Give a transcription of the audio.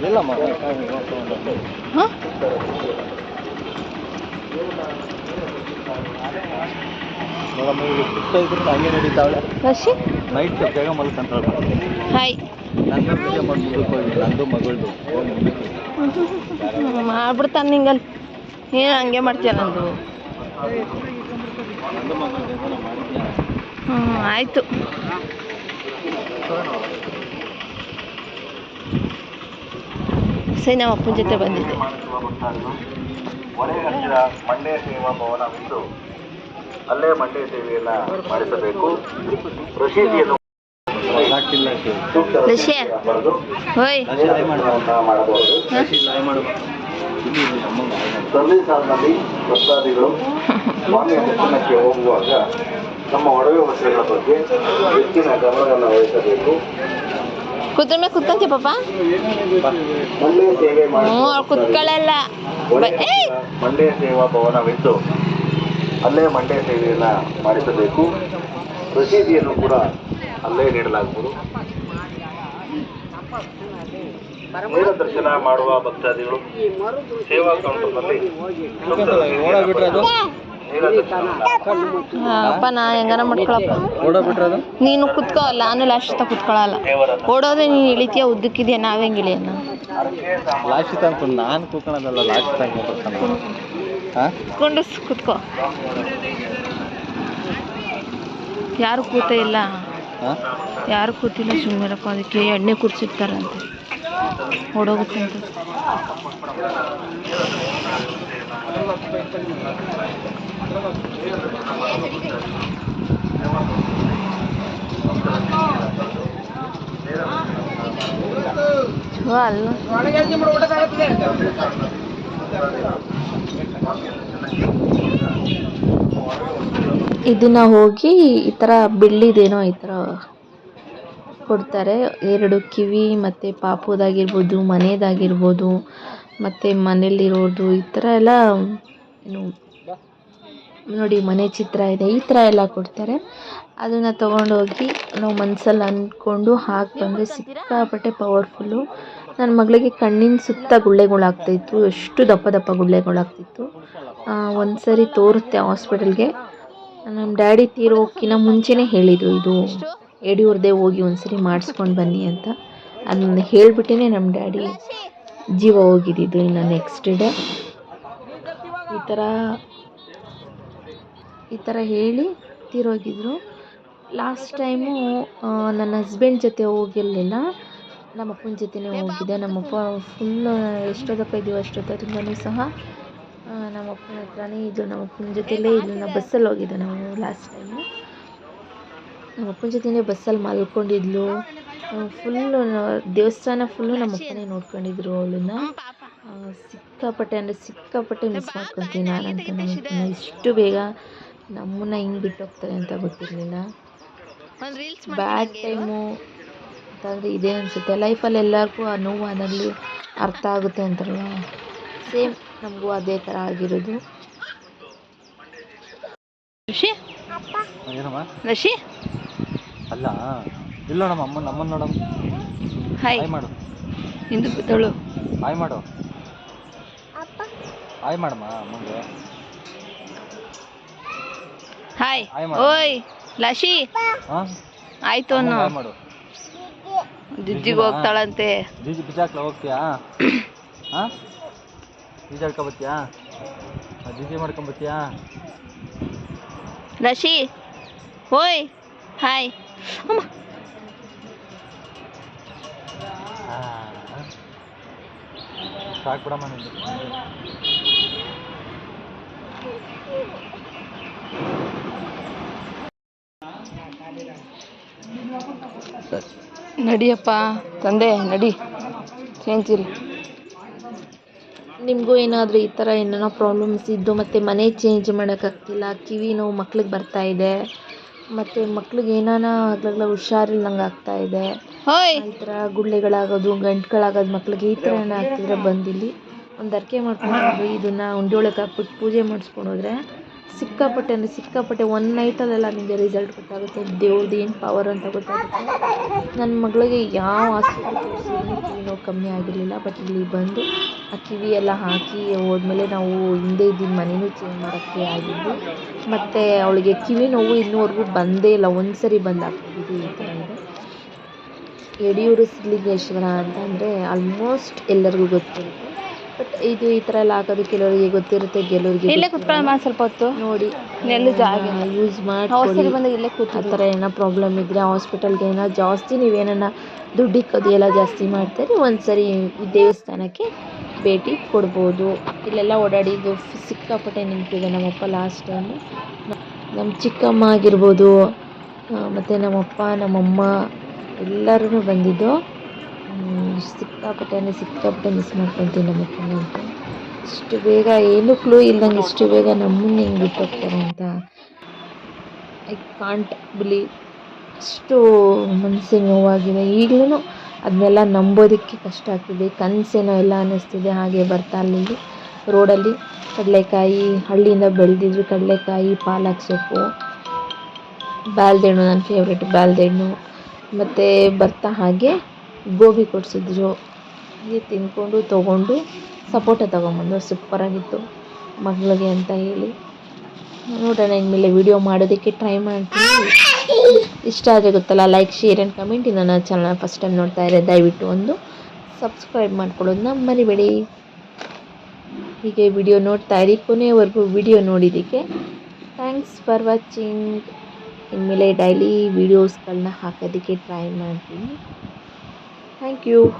ಇಲ್ಲಮ್ಮ ಹಾಂ ಏನ್ ಇಲ್ಲಿ ಸುತ್ತ ಇದ್ರು ಹಂಗೆ ನಡೀತಾವಳೆ ನೈಟ್ ಬೇಗ ಮಲ್ಕೊಂತಾಳೆ ಹಾಯ್ ನನ್ನ ಪೂಜೆ ಮಾಡಿ ನಂದು ಮಗಳದು. ಮಾಡ್ಬಿಡ್ತಾನೆ ನಿಂಗಲ್ಲಿ ಏನು ಹಂಗೆ ಮಾಡ್ತೀಯ ನಂದು? ಹ್ಞೂ ಆಯಿತು. ಸರಿ ನಮ್ಮ ಅಪ್ಪನ ಜೊತೆ ಬಂದಿದ್ದೆ ಮಂಡ್ಯ ಸೇವಾ ಭವನವಿದ್ದು ಅಲ್ಲೇ ಮಂಡ್ಯ ಸೇವೆಯನ್ನ ಮಾಡಿಸಬೇಕು ರಶೀದಿಯನ್ನು ಸಾಕಿಲ್ಲ ಹಾಲ್ನಲ್ಲಿ. ಭಕ್ತಾದಿಗಳು ಸ್ವಾಮಿಯ ದರ್ಶನಕ್ಕೆ ಹೋಗುವಾಗ ನಮ್ಮ ಒಡವೆ ವಸ್ತ್ರಗಳ ಬಗ್ಗೆ ಹೆಚ್ಚಿನ ಗಮನವನ್ನು ವಹಿಸಬೇಕು. ಕುದ್ರ ಮೇಲೆ ಕುತ್ಕೊಂತೀಯ ಪಾಪ? ಮಂಡ್ಯ ಸೇವೆ ಹ್ಞೂ ಕುತ್ಕೊಳ್ಳಲ್ಲ. ಏಯ್! ಮಂಡ್ಯ ಸೇವಾ ಭವನವಿದ್ದು ಅಲ್ಲೇ ಮಂಡ್ಯ ಸೇವೆಯನ್ನ ಮಾಡಿಸಬೇಕು. ರಸೀದಿಯನ್ನು ಕೂಡ ಅಲ್ಲೇ ನೀಡಲಾಗುವುದು ನೇರ ದರ್ಶನ ಮಾಡುವ ಭಕ್ತಾದಿಗಳು ಸೇವಾ ಕೌಂಟರ್ನಲ್ಲಿ ಅಪ್ಪ ನಾ ಹೆಂಗಾರ ಮಾಡ್ಕೊಳಪ್ಪ? ನೀನು ಕುತ್ಕೋಲ್ಲ ನಾನು ಲಾಸ್ಟ್ ತ ಕುತ್ಕೊಳ್ಳಲ್ಲ ಓಡೋದ್ರೆ ನೀನು ಇಳಿತೀಯ ಉದ್ದಕ್ಕಿದ್ಯಾ ನಾವ್ ಹೆಂಗ್ ಇಳಿಯೋಣ ಲಾಸ್ಟ್ ತನಕ ನಾನು ಕೂತ್ಕೊಳ್ಳೋದಲ್ಲ ಲಾಸ್ಟ್ ತನಕ ಕುತ್ಕೊಂಡು ಕುತ್ಕೋ. ಯಾರು ಕೂತ ಇಲ್ಲ? ಯಾರು ಕೂತಿಲ್ಲ ಸುಮ್ಮನೆ ಅದಕ್ಕೆ ಎಣ್ಣೆ ಕುಡ್ಸಿರ್ತಾರಂತೆ. ಓಡೋಗುತ್ತೆ ಅಂತ. ಇದನ್ನ ಹೋಗಿ ಈ ಥರ ಬೆಳ್ಳಿದೇನೋ ಈ ಥರ ಕೊಡ್ತಾರೆ. ಎರಡು ಕಿವಿ, ಮತ್ತು ಪಾಪುದಾಗಿರ್ಬೋದು ಮನೆಯದಾಗಿರ್ಬೋದು ಮತ್ತು ಮನೇಲಿರೋದು ಈ ಥರ ಎಲ್ಲ ಏನು ನೋಡಿ ಮನೆ ಚಿತ್ರ ಇದೆ, ಈ ಥರ ಎಲ್ಲ ಕೊಡ್ತಾರೆ. ಅದನ್ನು ತೊಗೊಂಡೋಗಿ ನಾವು ಮನಸ್ಸಲ್ಲಿ ಅಂದ್ಕೊಂಡು ಹಾಕಿ ಬಂದರೆ ಸಿಕ್ಕಾಪಟ್ಟೆ ಪವರ್ಫುಲ್ಲು ನನ್ನ ಮಗಳಿಗೆ ಕಣ್ಣಿನ ಸುತ್ತ ಗುಳ್ಳೆಗಳಾಗ್ತಾಯಿತ್ತು ಎಷ್ಟು ದಪ್ಪ ದಪ್ಪ ಗುಳ್ಳೆಗಳಾಗ್ತಿತ್ತು. ಒಂದು ಸರಿ ತೋರುತ್ತೆ ಹಾಸ್ಪಿಟಲ್ಗೆ. ನಮ್ಮ ಡ್ಯಾಡಿ ತೀರೋಕ್ಕಿಂತ ಮುಂಚೆನೇ ಹೇಳಿದರು, ಇದು ಯಡಿಯೂರ್ದೇ ಹೋಗಿ ಒಂದ್ಸರಿ ಮಾಡಿಸ್ಕೊಂಡು ಬನ್ನಿ ಅಂತ. ಅದನ್ನ ಹೇಳಿಬಿಟ್ಟೇ ನಮ್ಮ ಡ್ಯಾಡಿ, ಜೀವ ಹೋಗಿದ್ದಿದ್ದು ಇನ್ನು ನೆಕ್ಸ್ಟ್ ಡೇ ಈ ಥರ ಈ ಥರ ಹೇಳಿ ತೀರೋಗಿದ್ರು. ಲಾಸ್ಟ್ ಟೈಮು ನನ್ನ ಹಸ್ಬೆಂಡ್ ಜೊತೆ ಹೋಗಿರಲಿಲ್ಲ. ನಮ್ಮ ಅಪ್ಪನ ಜೊತೆನೇ ಹೋಗಿದ್ದೆ. ನಮ್ಮಪ್ಪ ಫುಲ್ಲು ಎಷ್ಟೊತ್ತಪ್ಪ ಇದ್ದೀವಿ ಅಷ್ಟೊತ್ತರಿಂದನೂ ಸಹ ಆ, ನಮ್ಮ ಅಪ್ಪನ ಹತ್ರನೇ ಇದ್ದು ನಮ್ಮ ಅಪ್ಪನ ಜೊತೆಲೇ ಇದ್ದು ನಾವು ಬಸ್ಸಲ್ಲಿ ಹೋಗಿದ್ದೆ ನಾವು ಲಾಸ್ಟ್ ಟೈಮು ನಮ್ಮ ಅಪ್ಪನ ಜೊತೆನೇ ಬಸ್ಸಲ್ಲಿ ಮಲ್ಕೊಂಡಿದ್ಲು. ಫುಲ್ಲು ದೇವಸ್ಥಾನ ಫುಲ್ಲು ನಮ್ಮ ಅಪ್ಪನೇ ನೋಡ್ಕೊಂಡಿದ್ರು ಅವಳನ್ನ. ಸಿಕ್ಕಾಪಟ್ಟೆ ಅಂದರೆ ಸಿಕ್ಕಾಪಟ್ಟೆ ಮಿಸ್ ಮಾಡ್ಕೊತೀನಿ ನಾನಂತೂ ನಮ್ಮಪ್ಪನ ಇಷ್ಟು ಬೇಗ ನಮ್ಮನ್ನ ಹಿಂಗೆ ಬಿಟ್ಟು ಹೋಗ್ತಾರೆ ಅಂತ ಗೊತ್ತಿರಲಿಲ್ಲ. ಬ್ಯಾಡ್ ಟೈಮು ಅಂತಂದರೆ ಇದೇ ಅನಿಸುತ್ತೆ. ಲೈಫಲ್ಲಿ ಎಲ್ಲರಿಗೂ ಆ ನೋವು ಅದಾಗಲಿ ಅರ್ಥ ಆಗುತ್ತೆ ಅಂತಾರಲ್ಲ? ಸೇಮ್ ನಮಗೂ ಅದೇ ಥರ ಆಗಿರೋದು. ಋಷಿ? ಋಷಿ? ಅಲ್ಲ ಇಲ್ಲ ನಮ್ಮ ಅಮ್ಮ ನಮ್ಮನ್ನ ನೋಡಮ್ಮ. ಹಾಯ್ ಮಾಡು. ಹಿಂದು ಬಿದ್ದಳು ಹಾಯ್ ಮಾಡು. ಹಾಯ್ ಮಾಡಮ್ಮ ಅಮ್ಮಂಗೆ. ಹಾಯ್. ಓಯ್ ಲಶಿ. ಹಾಂ? ಆಯ್ತು ಅನ್ನು. ಜಿಜ್ಜಿಗೆ ಹೋಗ್ತಾಳಂತೆ. ಜಿಜ್ಜಿ ಬಿಜಾಕ್ಲ ಹೋಗ್ತೀಯಾ? ಹಾಂ? ಬೀಜ ಹಿಡ್ಕೊಬತ್ತೀಯಾ ಜಿಜಿ ಮಾಡ್ಕೊಂಬತ್ತೀಯಾ ಲಶಿ. ಓಯ್ ಹಾಯ್. ಅಮ್ಮ. ಸಾಕು ಬಿಡಮ್ಮ ನಡಿಯಪ್ಪ ತಂದೆ ನಡಿ. ಚೇಂಜ್ ಇಲ್ಲ. ನಿಮಗೂ ಏನಾದರೂ ಈ ಥರ ಏನೇನೋ ಪ್ರಾಬ್ಲಮ್ಸ್ ಇದ್ದು ಮತ್ತು ಮನೆ ಚೇಂಜ್ ಮಾಡೋಕ್ಕಾಗ್ತಿಲ್ಲ ಕಿವಿ ನೋವು ಮಕ್ಳಿಗೆ ಬರ್ತಾ ಇದೆ ಮತ್ತು ಮಕ್ಳಿಗೆ ಏನಾನ ಹಗಲೆಲ್ಲ ಹುಷಾರಿಲ್ದಂಗೆ ಆಗ್ತಾ ಇದೆ. ಈ ಥರ ಗುಳ್ಳೆಗಳಾಗೋದು ಗಂಟುಗಳಾಗೋದು ಮಕ್ಳಿಗೆ ಈ ಥರ ಏನೋ ಆಗ್ತಿದ್ರೆ ಬಂದಿಲ್ಲಿ. ಒಂದು ಅರ್ಕೆ ಮಾಡ್ಕೊಂಡು ಇದನ್ನು ಉಂಡೆ ಒಳಗೆ ಹಾಕ್ಬಿಟ್ಟು ಪೂಜೆ ಮಾಡಿಸ್ಕೊಂಡು ಹೋದ್ರೆ ಸಿಕ್ಕಾಪಟ್ಟೆ ಅಂದರೆ ಸಿಕ್ಕಾಪಟ್ಟೆ ಒನ್ ನೈಟಲ್ಲೆಲ್ಲ ನಿಮಗೆ ರಿಸಲ್ಟ್ ಗೊತ್ತಾಗುತ್ತೆ. ದೇವ್ರದ್ದು ಏನು ಪವರ್ ಅಂತ ಗೊತ್ತಾಗುತ್ತೆ. ನನ್ನ ಮಗಳಿಗೆ ಯಾವ ಹಾಸ್ಪಿಟ್ಲ್ ತೋರಿಸಿದ್ರು ಕಿವಿ ನೋವು ಕಮ್ಮಿ ಆಗಿರಲಿಲ್ಲ ಬಟ್ ಇಲ್ಲಿ ಬಂದು ಆ ಕಿವಿ ಎಲ್ಲ ಹಾಕಿ ಹೋದ್ಮೇಲೆ ನಾವು ಹಿಂದೆ ಇದ್ದಿದ್ದ ಮನೆಯೂ ಚೇಂಜ್ ಮಾಡೋಕ್ಕೆ ಆಗಿದ್ದು, ಮತ್ತು ಅವಳಿಗೆ ಕಿವಿ ನೋವು ಇನ್ನೂವರೆಗೂ ಬಂದೇ ಇಲ್ಲ ಒಂದು ಸರಿ ಬಂದಾಗ್ತಿದ್ದು ಈ ಥರ ಇದೆ. ಯಡಿಯೂರು ಸಿದ್ಧಲಿಂಗೇಶ್ವರ ಅಂತಂದರೆ ಆಲ್ಮೋಸ್ಟ್ ಎಲ್ಲರಿಗೂ ಗೊತ್ತಿರುತ್ತೆ. ಬಟ್ ಇದು ಈ ಥರ ಎಲ್ಲ ಹಾಕೋದು ಕೆಲವರಿಗೆ ಗೊತ್ತಿರುತ್ತೆ ಕೆಲವರಿಗೆ ಇಲ್ಲೇ ಕುತ್ಕೊಳ್ಳೋಣ ಸ್ವಲ್ಪ ಹೊತ್ತು. ನೋಡಿ. ಎಲ್ಲೂ ಜಾಗ. ಯೂಸ್ ಮಾಡಿ ಬಂದಾಗ ಇಲ್ಲೇ ಆ ಕೂತು ಥರ ಏನೋ ಪ್ರಾಬ್ಲಮ್ ಇದ್ದರೆ ಹಾಸ್ಪಿಟಲ್ಗೆ ಏನೋ ಜಾಸ್ತಿ ನೀವೇನ ದುಡ್ಡು ಇಕ್ಕೋದು ಎಲ್ಲ ಜಾಸ್ತಿ ಮಾಡ್ತಾರೆ ಒಂದ್ಸರಿ ಈ ದೇವಸ್ಥಾನಕ್ಕೆ ಭೇಟಿ ಕೊಡ್ಬೋದು. ಇಲ್ಲೆಲ್ಲ ಓಡಾಡಿದ್ದು ಸಿಕ್ಕಾಪಟ್ಟೆ ನಿಂತಿದೆ ನಮ್ಮಪ್ಪ ಲಾಸ್ಟ್ ಟೈಮು ನಮ್ಮ ಚಿಕ್ಕಮ್ಮ ಆಗಿರ್ಬೋದು ಮತ್ತು ನಮ್ಮಪ್ಪ ನಮ್ಮಮ್ಮ ಎಲ್ಲರೂ ಬಂದಿದ್ದು. ಸಿಕ್ಕಾಪಟ್ಟೆ ಸಿಕ್ಕಾಪಟ್ಟೆ ಮಿಸ್ ಮಾಡ್ಕೊತೀನಿ ನಮ್ಮಪ್ಪನ ಅಂತ. ಇಷ್ಟು ಬೇಗ ಏನು ಕ್ಲೂ ಇಲ್ದಂಗೆ ಇಷ್ಟು ಬೇಗ ನಮ್ಮನ್ನ ಹಿಂಗೆ ಬಿಟ್ಟೋಗ್ತಾರೆ ಅಂತ. ಐ ಕಾಂಟ್ ಬಿಲೀವ್ ಅಷ್ಟು ಮನಸ್ಸಿಗೆ ನೋವಾಗಿದೆ. ಈಗಲೂ ಅದನ್ನೆಲ್ಲ ನಂಬೋದಕ್ಕೆ ಕಷ್ಟ ಆಗ್ತಿದೆ. ಕನಸೇನೋ ಎಲ್ಲ ಅನ್ನಿಸ್ತಿದೆ. ಹಾಗೆ ಬರ್ತಾ ಅಲ್ಲಿ ರೋಡಲ್ಲಿ ಕಡಲೆಕಾಯಿ, ಹಳ್ಳಿಯಿಂದ ಬೆಳೆದಿದ್ರು ಕಡಲೆಕಾಯಿ, ಪಾಲಕ್ ಸೊಪ್ಪು ಬಾಲ್ದೆಣ್ಣು ನನ್ನ ಫೇವ್ರೇಟ್ ಬಾಲ್ದೆಣ್ಣು ಮತ್ತು ಬರ್ತಾ ಹಾಗೆ ಗೋಬಿ ಕೊಡಿಸಿದ್ರು. ಹಾಗೆ ತಿಂದ್ಕೊಂಡು ತೊಗೊಂಡು ಸಪೋಟ ತೊಗೊಂಬಂದು ಸೂಪರಾಗಿತ್ತು ಮಗಳಿಗೆ ಅಂತ ಹೇಳಿ. ನೋಡೋಣ ಇನ್ಮೇಲೆ ವಿಡಿಯೋ ಮಾಡೋದಕ್ಕೆ ಟ್ರೈ ಮಾಡ್ತೀನಿ. ಇಷ್ಟ ಆದರೆ ಗೊತ್ತಲ್ಲ, ಲೈಕ್, ಶೇರ್ ಆ್ಯಂಡ್ ಕಮೆಂಟ್ ಇನ್ನು ನನ್ನ ಚಾನಲ್ ಫಸ್ಟ್ ಟೈಮ್ ನೋಡ್ತಾ ಇರೋ ದಯವಿಟ್ಟು ಒಂದು ಸಬ್ಸ್ಕ್ರೈಬ್ ಮಾಡ್ಕೊಳ್ಳೋದನ್ನ ಮರಿಬೇಡಿ. ಹೀಗೆ ವಿಡಿಯೋ ನೋಡ್ತಾ ಇರಿ ಕೊನೆಯವರೆಗೂ ವಿಡಿಯೋ ನೋಡಿದ್ದಕ್ಕೆ ಥ್ಯಾಂಕ್ಸ್ ಫಾರ್ ವಾಚಿಂಗ್ ಇನ್ಮೇಲೆ ಡೈಲಿ ವೀಡಿಯೋಸ್ಗಳನ್ನ ಹಾಕೋದಕ್ಕೆ ಟ್ರೈ ಮಾಡ್ತೀನಿ. Thank you.